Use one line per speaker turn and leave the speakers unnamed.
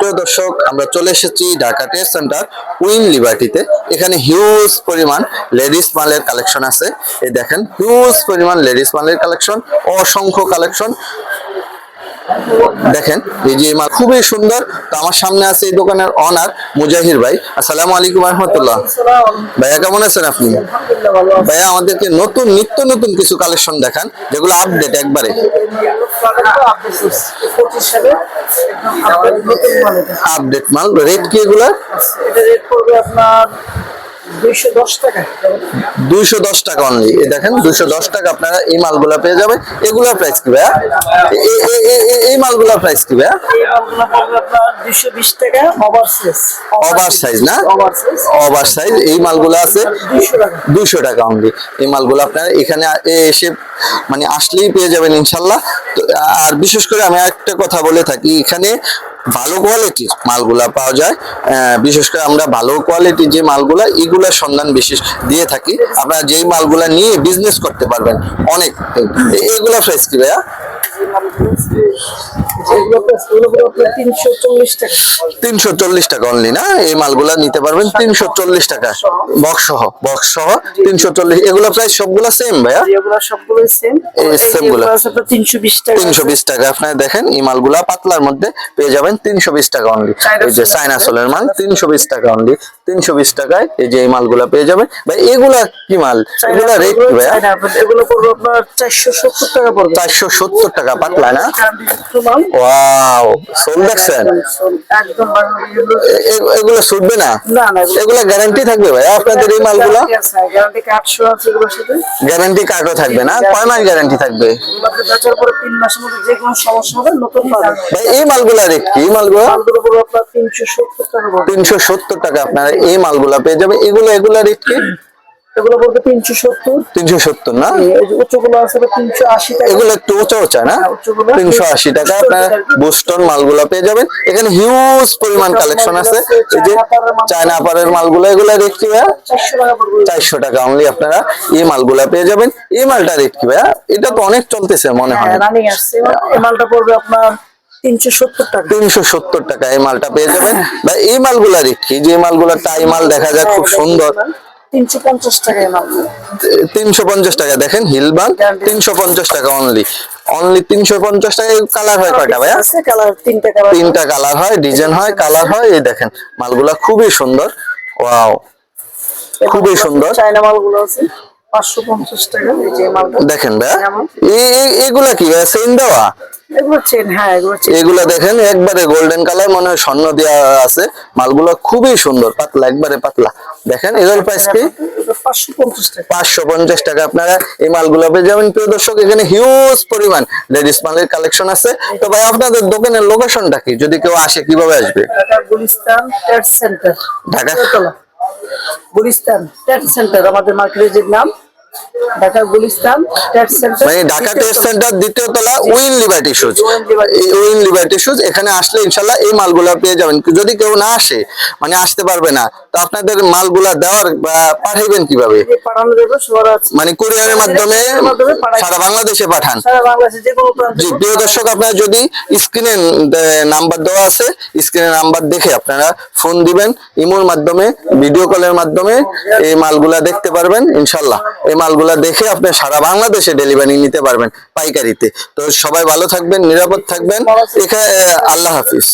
প্রিয় দর্শক, আমরা চলে এসেছি ঢাকা টেস্ট সেন্টার উইন লিবার্টিতে। এখানে হিউজ পরিমাণ লেডিস মালের কালেকশন আছে। এই দেখেন হিউজ পরিমাণ লেডিস মালের কালেকশন অসংখ্য কালেকশন দেখেন এই যে মাল খুবই সুন্দর। তো আমার সামনে আছে এই দোকানের অনার মুজাহির ভাই। আসসালামু আলাইকুম রহমতুল্লাহ। ভাইয়া কেমন আছেন আপনি? ভাইয়া আমাদেরকে নতুন নিত্য নতুন কিছু কালেকশন দেখান যেগুলো আপডেট একবারে। আপডেট মাল। রেট কি এগুলা?
এটা রেট পড়বে আপনার দুইশো দশ টাকা।
অনলি দেখেন দুইশো দশ টাকা আপনারা এই মালগুলা পেয়ে যাবে এগুলা প্রাইস কি ভাইয়া? এই মালগুলা প্রাইস কি ভাইয়া?
ওভার সাইজ
না?
ওভার সাইজ
এই মালগুলো আছে?
দুইশো টাকা।
টাকা অনলি এই মালগুলো আপনারা এখানে এসে মানে আসলেই পেয়ে যাবেন ইনশাল্লাহ। আর বিশেষ করে আমি একটা কথা বলে থাকি এখানে ভালো কোয়ালিটির মালগুলা পাওয়া যায়। বিশেষ করে আমরা ভালো কোয়ালিটির যে মালগুলা এগুলার সন্ধান বিশেষ দিয়ে থাকি। আপনারা যেই মালগুলা নিয়ে বিজনেস করতে পারবেন অনেক। এ- এগুলা ফ্রেশ কি ভাইয়া?
এই মালগুলো যেগুলো price, এগুলো পড়বে আপনার তিনশো চল্লিশ টাকা
তিনশো চল্লিশ টাকা অনলি না? এই মালগুলা নিতে পারবেন তিনশো চল্লিশ টাকা। বক্স সহ বক্স সহ তিনশো চল্লিশ। এগুলো প্রায় সবগুলা সেম ভাইয়া?
সেমগুলো। তিনশো বিশ টাকা।
তিনশো বিশ টাকা। আপনারা দেখেন এই মালগুলা পাতলার মধ্যে পেয়ে যাবেন। তিনশো বিশ টাকা অনলি এই যে
solar
চাইনা সোলের মাল তিনশো বিশ টাকা অনলি তিনশো বিশ টাকায় এই যে এই মালগুলা পেয়ে যাবেন ভাই এগুলা কি মাল? এগুলা রেট ভাইয়া?
এগুলো পড়বে আপনার চারশো সত্তর টাকা পড়বে।
চারশো সত্তর টাকা পাতলা না? ওয়াও সোল দেখছেন? এগুলো ছুটবে না?
এগুলো
গ্যারান্টি থাকবে ভাই আপনাদের এই মালগুলা?
গ্যারান্টি
কার্ডও থাকবে না? কয় মাস গ্যারান্টি থাকবে।
এগুলো আপনি বেচার পরে তিন মাসের মধ্যে যে কোনো সমস্যা হবে নতুন পাবেন
ভাই এই মালগুলা রেট কি? মালগুলা?
তিনশো সত্তর টাকা
আপনারা এই মালগুলা পেয়ে যাবে। এগুলো এগুলা রেট কি?
এগুলো পড়বে তিনশো সত্তর।
তিনশো সত্তর না?
উচ্চগুলো আছে তিনশো আশি টাকা।
এগুলো একটু উঁচা উঁচা না?
হ্যাঁ,
তিনশো আশি টাকা আপনার বুস্টন মালগুলো পেয়ে যাবেন। এখানে হিউজ পরিমাণ কালেকশন আছে। এই যে চায়না আপারের মালগুলো। এগুলো রেট কি ভাইয়া?
চারশো টাকা
অনলি আপনারা এই মালগুলা পেয়ে যাবেন। এই মালটা রেট কি ভাইয়া? এটা তো অনেক চলতেছে মনে হয়।
হ্যাঁ রানিং আসছে এই মালটা পড়বে আপনার তিনশো সত্তর টাকা।
এই মালটা পেয়ে যাবেন। বা এই মালগুলা রেট কি যে মালগুলা টাই মাল দেখা যায় খুব সুন্দর।
তিনশো পঞ্চাশ টাকা এই মাল
তিনশো পঞ্চাশ টাকা দেখেন হিলবান তিনশো পঞ্চাশ টাকা অনলি অনলি তিনশো পঞ্চাশ টাকা কালার হয় কয়টা ভাইয়া?
তিনটা কালার
হয় ডিজাইন হয় কালার হয় এই দেখেন মালগুলা খুবই সুন্দর। ওয়াও খুবই সুন্দর।
চায়না মালগুলো আছে। পাঁচশো পঞ্চাশ টাকা এই যে মালটা।
দেখেন এগুলা কি দেওয়া?
হ্যাঁ এগুলা
দেখেন একবারে গোল্ডেন কালার মনে হয় স্বর্ণ দেওয়া আছে। মালগুলা খুবই সুন্দর পাতলা একবারে পাতলা। দেখেন এগুলোর প্রাইস কি?
পাঁচশো পঞ্চাশ টাকা।
পাঁচশো পঞ্চাশ টাকা। আপনারা এই মালগুলো পেয়ে যাবেন। প্রিয় দর্শক এখানে হিউজ পরিমাণ লেডিস মালের কালেকশন আছে। তো ভাই আপনাদের দোকানের লোকেশনটা কি? যদি কেউ আসে কীভাবে আসবে?
ঢাকা গুলিস্তান ট্যাক্স সেন্টার আমাদের মার্কেটের নাম ঢাকা গুলিস্তান ট্রেড সেন্টার
মানে ঢাকা টেস্ট সেন্টার দ্বিতীয় তলা win liberty shoes.
Win liberty.
Shoes এখানে আসলে ইনশাল্লাহ এই মালগুলা পেয়ে যাবেন। যদি কেউ না আসে মানে আসতে পারবে না তো আপনাদের মালগুলা দেওয়ার বা পাঠাইবেন কীভাবে?
পাঠানো যাবে
মানে কুরিয়ারের মাধ্যমে সারা বাংলাদেশে পাঠান।
সারা বাংলাদেশে যে কোনো প্রান্তে
জি প্রিয় দর্শক আপনারা যদি স্ক্রিনে নাম্বার দেওয়া আছে স্ক্রিনে নাম্বার দেখে আপনারা ফোন দিবেন ইমোর মাধ্যমে ভিডিও কলের মাধ্যমে এই মালগুলা দেখতে পারবেন ইনশাল্লাহ। এই মালগুলা দেখে আপনি সারা বাংলাদেশে ডেলিভারি নিতে পারবেন পাইকারিতে। তো সবাই ভালো থাকবেন নিরাপদ থাকবেন। এখানে আল্লাহ হাফিজ।